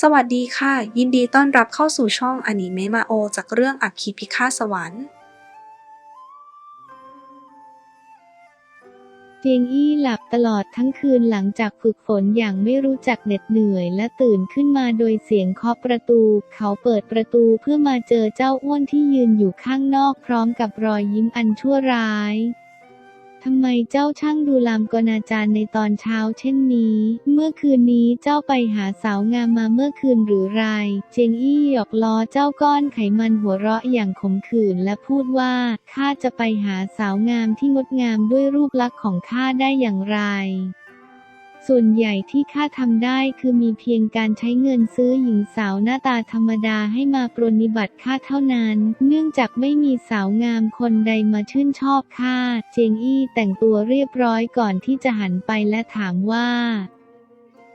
สวัสดีค่ะ ยินดีต้อนรับเข้าสู่ช่องอนิเมะมาโอ จากเรื่องอัคคีพิฆาตสวรรค์เจียงอี้หลับตลอดทั้งคืนหลังจากฝึกฝนอย่างไม่รู้จักเหน็ดเหนื่อยและตื่นขึ้นมาโดยเสียงเคาะประตู เขาเปิดประตูเพื่อมาเจอเจ้าอ้วนที่ยืนอยู่ข้างนอกพร้อมกับรอยยิ้มอันชั่วร้าย ทำไมเจ้าช่างดูลามกนาจารในตอนเช้าเช่นนี้ เมื่อคืนนี้เจ้าไปหาสาวงามมาเมื่อคืนหรือไร เจียงอี้หยอกล้อเจ้าก้อนไขมันหัวเราะอย่างขมขื่นและพูดว่าข้าจะไปหาสาวงามที่งดงามด้วยรูปลักษณ์ของข้าได้อย่างไร ส่วนใหญ่ที่ข้าทำได้คือมีเพียงการใช้เงินซื้อหญิงสาวหน้าตาธรรมดาให้มาปรนนิบัติข้าเท่านั้น เนื่องจากไม่มีสาวงามคนใดมาชื่นชอบข้า เจยงอี้แต่งตัวเรียบร้อยก่อนที่จะหันไปและถามว่า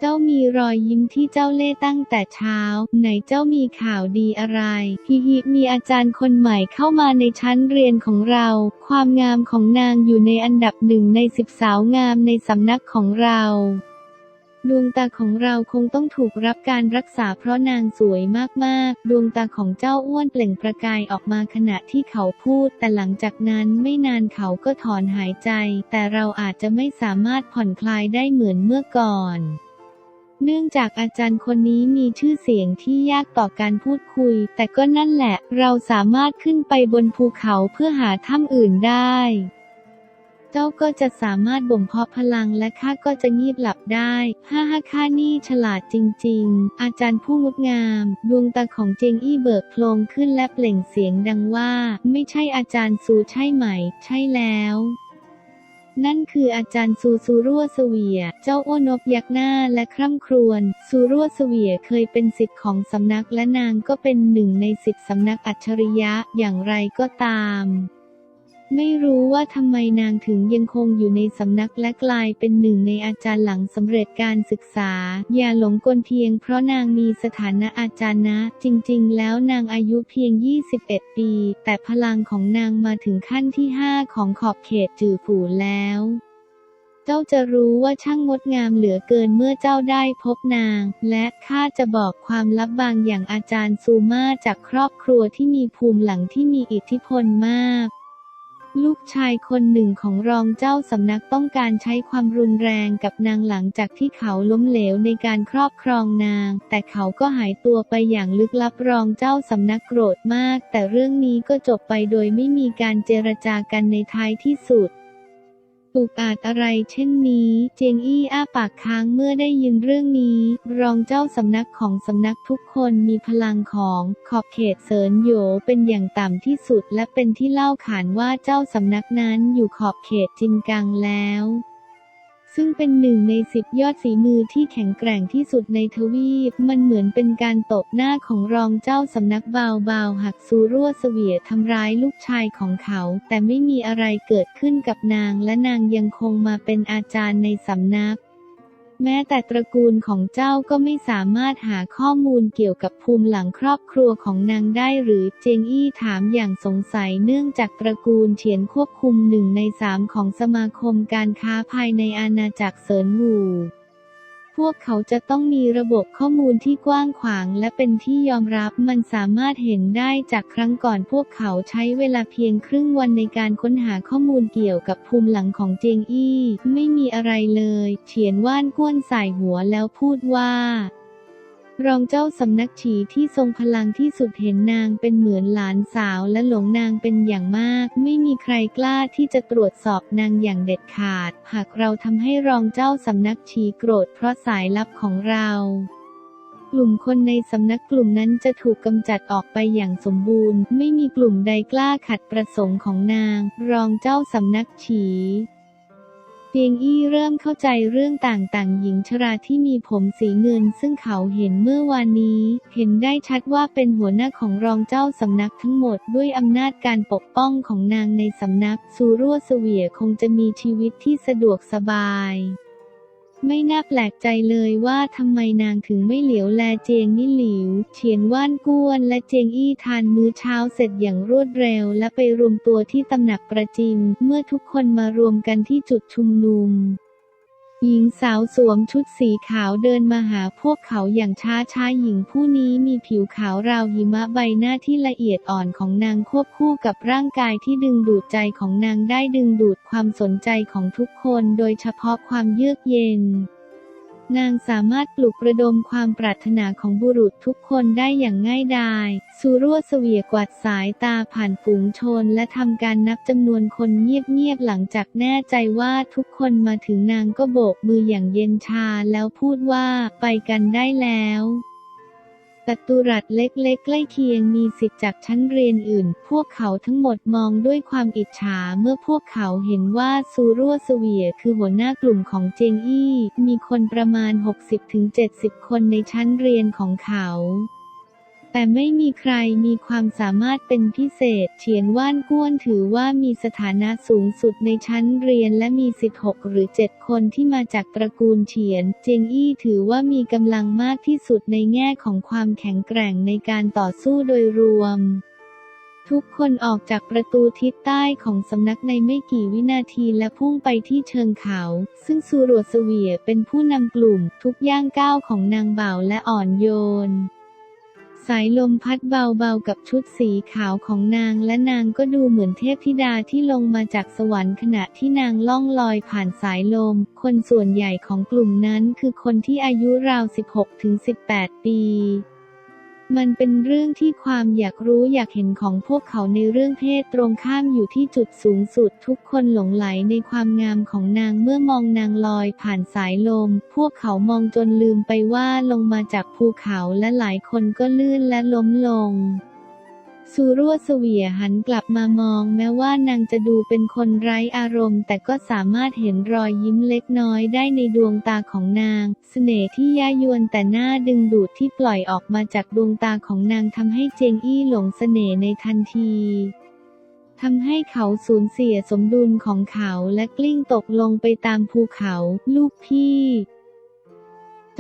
เจ้ามีรอยยิ้มที่เจ้าเล่ตั้งแต่เช้า ไหนเจ้ามีข่าวดีอะไรฮิฮิมีอาจารย์คนใหม่เข้ามาในชั้นเรียนของเรา ความงามของนางอยู่ในอันดับหนึ่งในสิบสาวงามในสำนักของเราดวงตาของเราคงต้องถูกรับการรักษาเพราะนางสวยมากๆ ดวงตาของเจ้าอ้วนเปล่งประกายออกมาขณะที่เขาพูด แต่หลังจากนั้นไม่นานเขาก็ถอนหายใจ แต่เราอาจจะไม่สามารถผ่อนคลายได้เหมือนเมื่อก่อน เนื่องจากอาจารย์คนนี้มีชื่อเสียงที่ยากต่อการพูดคุย แต่ก็นั่นแหละ เราสามารถขึ้นไปบนภูเขาเพื่อหาถ้ำอื่นได้ เจ้าก็จะสามารถบ่มเพาะพลังและข้าก็จะงีบหลับได้ฮ่าฮ่าข้านี่ฉลาดจริง ๆ อาจารย์ผู้งดงาม ดวงตาของเจงอี้เบิกโพลงขึ้นและเปล่งเสียงดังว่า ไม่ใช่อาจารย์ซูใช่ไหม ใช่แล้ว นั่นคืออาจารย์ซูซูรั่วเวีย เจ้าอ้วนบยักหน้าและคร่ำครวญซูรั่วเวียเคยเป็นสิทธิ์ของสำนักและนางก็เป็นหนึ่งในสิทธิ์สำนักอัจฉริยะอย่างไรก็ตาม ไม่รู้ว่าทำไมนางถึงยังคงอยู่ในสำนักและกลายเป็นหนึ่งในอาจารย์หลังสำเร็จการศึกษา อย่าหลงกลเพียงเพราะนางมีสถานะอาจารย์นะ จริงๆ แล้วนางอายุเพียง 21 ปี แต่พลังของนางมาถึงขั้นที่ 5 ของขอบเขตจือฝูแล้ว เจ้าจะรู้ว่าช่างงดงามเหลือเกินเมื่อเจ้าได้พบนาง และข้าจะบอกความลับบางอย่างอาจารย์ซูมาจากครอบครัวที่มีภูมิหลังที่มีอิทธิพลมาก ลูกชายคนหนึ่งของรองเจ้าสำนักต้องการใช้ความรุนแรงกับนางหลังจากที่เขาล้มเหลวในการครอบครองนาง แต่เขาก็หายตัวไปอย่างลึกลับรองเจ้าสำนักโกรธมาก แต่เรื่องนี้ก็จบไปโดยไม่มีการเจรจากันในท้ายที่สุด อุกอาจอะไรเช่นนี้ เจียงอี้อ้าปากค้างเมื่อได้ยินเรื่องนี้ รองเจ้าสำนักของสำนักทุกคนมีพลังของขอบเขตเซินโยเป็นอย่างต่ำที่สุดและเป็นที่เล่าขานว่าเจ้าสำนักนั้นอยู่ขอบเขตจินกังแล้ว ซึ่งเป็นหนึ่งในสิบยอดฝีมือที่แข็งแกร่งที่สุดในทวีป มันเหมือนเป็นการตบหน้าของรองเจ้าสำนักบาวบาวหักซูรั่วเสวียทำร้ายลูกชายของเขา แต่ไม่มีอะไรเกิดขึ้นกับนางและนางยังคงมาเป็นอาจารย์ในสำนัก แม้แต่ตระกูลของเจ้าก็ไม่สามารถหาข้อมูลเกี่ยวกับภูมิหลังครอบครัวของนางได้หรือเจงอี้ถามอย่างสงสัยเนื่องจากตระกูลเฉียนควบคุมหนึ่งในสามของสมาคมการค้าภายในอาณาจักรเซินหูพ วกเขาจะต้องมีระบบข้อมูลที่กว้างขวางและเป็นที่ยอมรับมันสามารถเห็นได้จากครั้งก่อนพวกเขาใช้เวลาเพียงครึ่งวันในการค้นหาข้อมูลเกี่ยวกับภูมิหลังของเจงอี้ ไม่มีอะไรเลย เฉียนว่านก้วนใส่หัวแล้วพูดว่า รองเจ้าสำนักฉีที่ทรงพลังที่สุดเห็นนางเป็นเหมือนหลานสาวและหลงนางเป็นอย่างมาก ไม่มีใครกล้าที่จะตรวจสอบนางอย่างเด็ดขาด หากเราทำให้รองเจ้าสำนักฉีโกรธเพราะสายลับของเรากลุ่มคนในสำนักกลุ่มนั้นจะถูกกำจัดออกไปอย่างสมบูรณ์ ไม่มีกลุ่มใดกล้าขัดประสงค์ของนาง รองเจ้าสำนักฉี เปียงอี้เริ่มเข้าใจเรื่องต่างๆ หญิงชราที่มีผมสีเงิน ซึ่งเขาเห็นเมื่อวานนี้ เห็นได้ชัดว่าเป็นหัวหน้าของรองเจ้าสำนักทั้งหมดด้วยอำนาจการปกป้องของนางในสำนัก ซูรั่วเสวียคงจะมีชีวิตที่สะดวกสบาย ไม่น่าแปลกใจเลยว่าทำไมนางถึงไม่เหลียวแลเจียงนี่หลิว เฉียนว่านก้วนและเจียงอี้ทานมื้อเช้าเสร็จอย่างรวดเร็ว และไปรวมตัวที่ตำหนักประจิม เมื่อทุกคนมารวมกันที่จุดชุมนุม หญิงสาวสวมชุดสีขาวเดินมาหาพวกเขาอย่างช้าช้าหญิงผู้นี้มีผิวขาวราวหิมะใบหน้าที่ละเอียดอ่อนของนางควบคู่กับร่างกายที่ดึงดูดใจของนางได้ดึงดูดความสนใจของทุกคนโดยเฉพาะความเยือกเย็น นางสามารถปลุกระดมความปรารถนาของบุรุษทุกคนได้อย่างง่ายดาย สูรั่วเสวียกวาดสายตาผ่านฝูงชน และทำการนับจำนวนคนเงียบๆหลังจากแน่ใจว่าทุกคนมาถึงนางก็โบกมืออย่างเย็นชาแล้วพูดว่าไปกันได้แล้ว จัตุรัสเล็กๆ ใกล้เคียงมีสิทธิ์จากชั้นเรียนอื่น พวกเขาทั้งหมดมองด้วยความอิจฉาเมื่อพวกเขาเห็นว่าซูรั่วเสวียคือหัวหน้ากลุ่มของเจงอี้ มีคนประมาณ 60-70 คนในชั้นเรียนของเขา แต่ไม่มีใครมีความสามารถเป็นพิเศษ เฉียนว่านก้วนถือว่ามีสถานะสูงสุดในชั้นเรียนและมีสิทธิ์หกหรือเจ็ดคนที่มาจากตระกูลเฉียน เจงอี้ถือว่ามีกำลังมากที่สุดในแง่ของความแข็งแกร่งในการต่อสู้โดยรวมทุกคนออกจากประตูทิศใต้ของสำนักในไม่กี่วินาทีและพุ่งไปที่เชิงเขา ซึ่งซูรวดเสวียเป็นผู้นำกลุ่มทุกย่างก้าวของนางบ่าวและอ่อนโยน สายลมพัดเบาๆกับชุดสีขาวของนางและนางก็ดูเหมือนเทพธิดาที่ลงมาจากสวรรค์ขณะที่นางล่องลอยผ่านสายลม คนส่วนใหญ่ของกลุ่มนั้นคือคนที่อายุราว 16-18 ปี มันเป็นเรื่องที่ความอยากรู้อยากเห็นของพวกเขาในเรื่องเพศตรงข้ามอยู่ที่จุดสูงสุดทุกคนหลงไหลในความงามของนางเมื่อมองนางลอยผ่านสายลม พวกเขามองจนลืมไปว่าลงมาจากภูเขาและหลายคนก็ลื่นและล้มลง ซูรั่วเสวียหันกลับมามองแม้ว่านางจะดูเป็นคนไร้อารมณ์ แต่ก็สามารถเห็นรอยยิ้มเล็กน้อยได้ในดวงตาของนางเสน่ห์ที่ย่ายวนแต่หน้าดึงดูดที่ปล่อยออกมาจากดวงตาของนางทำให้เจงอี้หลงเสน่ห์ในทันทีทำให้เขาสูญเสียสมดุลของเขาและกลิ้งตกลงไปตามภูเขา ลูกพี่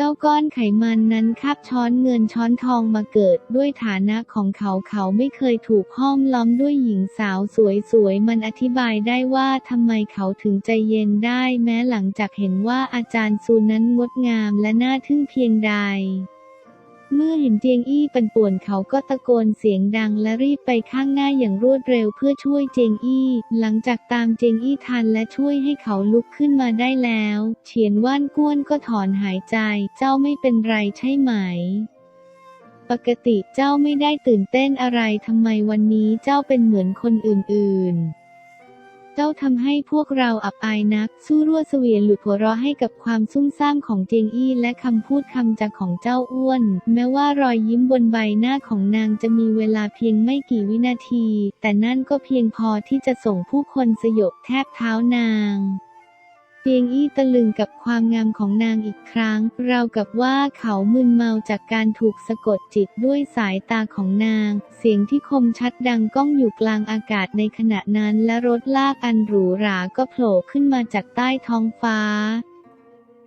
เจ้าก้อนไขมันนั้นคาบช้อนเงินช้อนทองมาเกิดด้วยฐานะของเขาเขาไม่เคยถูกห้อมล้อมด้วยหญิงสาวสวยๆ มันอธิบายได้ว่าทำไมเขาถึงใจเย็นได้แม้หลังจากเห็นว่าอาจารย์ซูนั้นงดงามและน่าทึ่งเพียงใด เมื่อเห็นเจียงอี้ปั่นป่วนเขาก็ตะโกนเสียงดังและรีบไปข้างหน้าอย่างรวดเร็วเพื่อช่วยเจียงอี้ หลังจากตามเจียงอี้ทันและช่วยให้เขาลุกขึ้นมาได้แล้ว เฉียนว่านก้วนก็ถอนหายใจ เจ้าไม่เป็นไรใช่ไหม ปกติเจ้าไม่ได้ตื่นเต้นอะไรทำไมวันนี้เจ้าเป็นเหมือนคนอื่นๆ จ้าทำให้พวกเราอับอายนัก สู้รั่วเสวียนหลุดหัวเราะให้กับความซุ่มซ่ามของเจียงอี้และคำพูดคำจาของเจ้าอ้วน แม้ว่ารอยยิ้มบนใบหน้าของนางจะมีเวลาเพียงไม่กี่วินาที แต่นั่นก็เพียงพอที่จะส่งผู้คนสยบแทบเท้านาง จียงอี้ตะลึงกับความงามของนางอีกครั้ง ราวกับว่าเขามึนเมาจากการถูกสะกดจิตด้วยสายตาของนาง เสียงที่คมชัดดังก้องอยู่กลางอากาศในขณะนั้นและรถลากอันหรูหราก็โผล่ขึ้นมาจากใต้ท้องฟ้า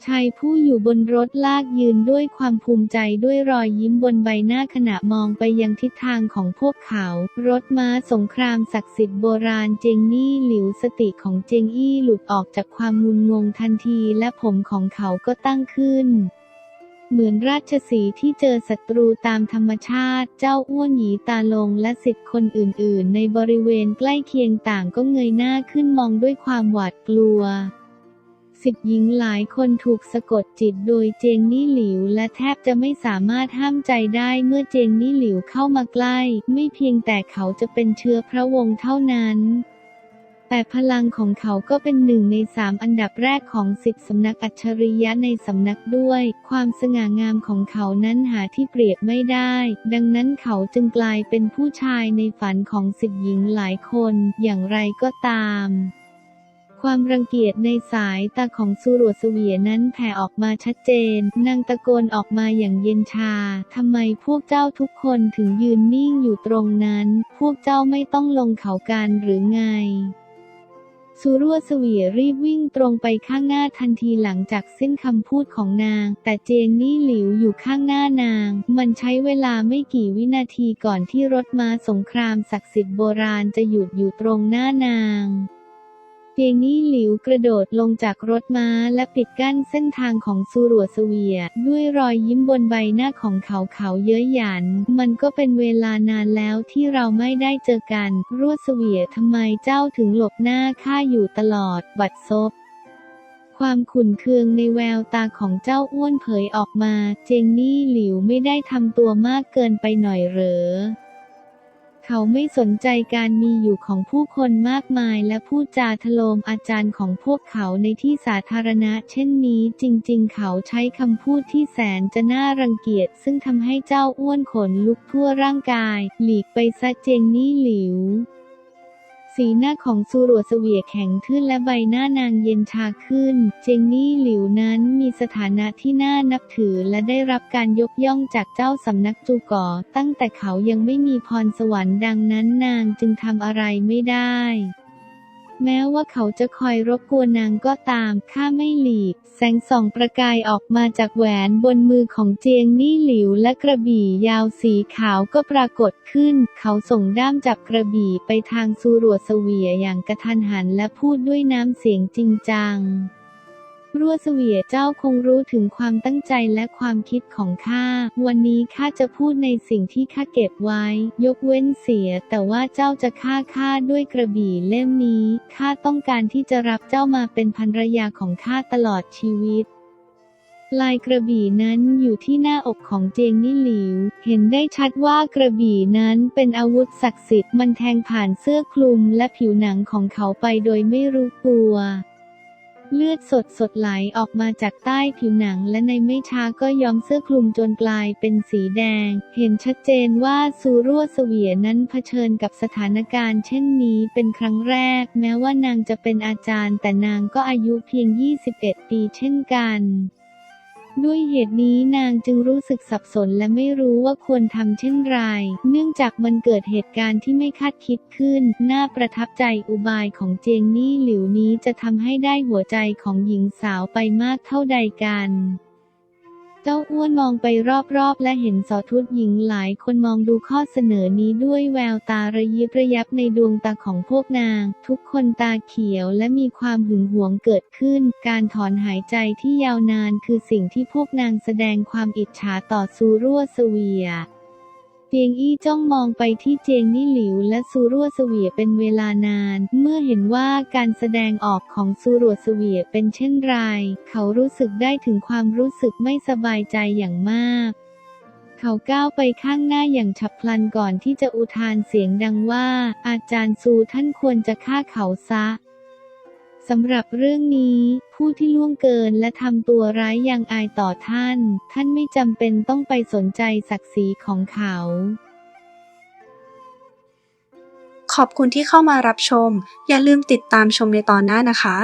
ชายผู้อยู่บนรถลากยืนด้วยความภูมิใจด้วยรอยยิ้มบนใบหน้าขณะมองไปยังทิศทางของพวกเขา รถม้าสงครามศักดิ์สิทธิ์โบราณเจงนี่หลิวสติของเจงอี้หลุดออกจากความงุนงงทันทีและผมของเขาก็ตั้งขึ้นเหมือนราชสีที่เจอศัตรูตามธรรมชาติ เจ้าอ้วนหยีตาลงและสิทธิ์คนอื่นๆ ในบริเวณใกล้เคียงต่างก็เงยหน้าขึ้นมองด้วยความหวาดกลัว สิบหญิงหลายคนถูกสะกดจิตโดยเจงนี่หลิว และแทบจะไม่สามารถห้ามใจได้เมื่อเจงนี่หลิวเข้ามาใกล้ ไม่เพียงแต่เขาจะเป็นเชื้อพระวงศ์เท่านั้นแต่พลังของเขาก็เป็นหนึ่งในสามอันดับแรกของสิทธิสำนักอัจฉริยะในสำนักด้วย ความสง่างามของเขานั้นหาที่เปรียบไม่ได้ ดังนั้นเขาจึงกลายเป็นผู้ชายในฝันของสิทธิหญิงหลายคน อย่างไรก็ตาม ความรังเกียจในสายตาของสุรวดเสวียนั้นแผ่ออกมาชัดเจน นางตะโกนออกมาอย่างเย็นชา ทำไมพวกเจ้าทุกคนถึงยืนนิ่งอยู่ตรงนั้น พวกเจ้าไม่ต้องลงเขากันหรือไงสุรัวเสวียรีบวิ่งตรงไปข้างหน้าทันทีหลังจากสิ้นคำพูดของนาง แต่เจนนี่หลิวอยู่ข้างหน้านาง มันใช้เวลาไม่กี่วินาทีก่อนที่รถมาสงครามศักดิ์สิทธิ์โบราณจะหยุดอยู่ตรงหน้านาง เจนี่หลิวกระโดดลงจากรถม้าและปิดกั้นเส้นทางของซูรัวสเวีย ด้วยรอยยิ้มบนใบหน้าของเขาเขาเย้ยหยัน มันก็เป็นเวลานานแล้วที่เราไม่ได้เจอกัน รัวสเวียทำไมเจ้าถึงหลบหน้าข้าอยู่ตลอด บัดซบความขุ่นเคืองในแววตาของเจ้าอ้วนเผยออกมา เจงนี่หลิวไม่ได้ทำตัวมากเกินไปหน่อยเหรอ เขาไม่สนใจการมีอยู่ของผู้คนมากมายและพูดจาทโลมอาจารย์ของพวกเขาในที่สาธารณะ เช่นนี้จริงๆ เขาใช้คำพูดที่แสนจะน่ารังเกียจ ซึ่งทำให้เจ้าอ้วนขนลุกทั่วร่างกาย หลีกไปซะเจงนี่หลิว สีหน้าของซูรัวเสวียแข็งขึ้นและใบหน้านางเย็นชาขึ้น เจงนี่หลิวนั้นมีสถานะที่น่านับถือและได้รับการยกย่องจากเจ้าสำนักจูก่อ ตั้งแต่เขายังไม่มีพรสวรรค์ดังนั้นนางจึงทำอะไรไม่ได้ แม้ว่าเขาจะคอยรบกวนนางก็ตาม ข้าไม่หลีก แสงส่องประกายออกมาจากแหวนบนมือของเจียงนี่หลิวและกระบี่ยาวสีขาวก็ปรากฏขึ้น เขาส่งด้ามจับกระบี่ไปทางซูรัวเสวียอย่างกระทันหันและพูดด้วยน้ำเสียงจริงจัง รั่วเสวียเจ้าคงรู้ถึงความตั้งใจและความคิดของข้า วันนี้ข้าจะพูดในสิ่งที่ข้าเก็บไว้ ยกเว้นเสีย แต่ว่าเจ้าจะฆ่าข้าด้วยกระบี่เล่มนี้ ข้าต้องการที่จะรับเจ้ามาเป็นภรรยาของข้าตลอดชีวิตลายกระบี่นั้นอยู่ที่หน้าอกของเจงนี่หลิว เห็นได้ชัดว่ากระบี่นั้นเป็นอาวุธศักดิ์สิทธิ์มันแทงผ่านเสื้อคลุมและผิวหนังของเขาไปโดยไม่รู้ตัว เลือดสดสดไหลออกมาจากใต้ผิวหนังและในไม่ช้าก็ย้อมเสื้อคลุมจนกลายเป็นสีแดง เห็นชัดเจนว่าซูรั่วเสวียนั้นเผชิญกับสถานการณ์ เช่นนี้เป็นครั้งแรก แม้ว่านางจะเป็นอาจารย์ แต่นางก็อายุเพียง 21 ปีเช่นกัน ด้วยเหตุนี้นางจึงรู้สึกสับสนและไม่รู้ว่าควรทำเช่นไร เนื่องจากมันเกิดเหตุการณ์ที่ไม่คาดคิดขึ้น น่าประทับใจอุบายของเจงนี่หลิวนี้จะทำให้ได้หัวใจของหญิงสาวไปมากเท่าใดกัน เจ้าอ้วนมองไปรอบๆ และเห็นสอทุดหญิงหลายคนมองดูข้อเสนอนี้ด้วยแววตาระยิบระยับในดวงตาของพวกนาง ทุกคนตาเขียวและมีความหึงหวงเกิดขึ้น การถอนหายใจที่ยาวนานคือสิ่งที่พวกนางแสดงความอิจฉาต่อซูรั่วเสวีย เจียงอี้จ้องมองไปที่เจียงนี่หลิวและซูรั่วเสวียเป็นเวลานาน เมื่อเห็นว่าการแสดงออกของซูรั่วเสวียเป็นเช่นไร เขารู้สึกได้ถึงความรู้สึกไม่สบายใจอย่างมาก เขาก้าวไปข้างหน้าอย่างฉับพลันก่อนที่จะอุทานเสียงดังว่า อาจารย์ซูท่านควรจะฆ่าเขาซะ สำหรับเรื่องนี้ ผู้ที่ล่วงเกินและทำตัวร้ายยังอายต่อท่าน ท่านไม่จำเป็นต้องไปสนใจศักดิ์ศรีของเขา ขอบคุณที่เข้ามารับชม อย่าลืมติดตามชมในตอนหน้านะคะ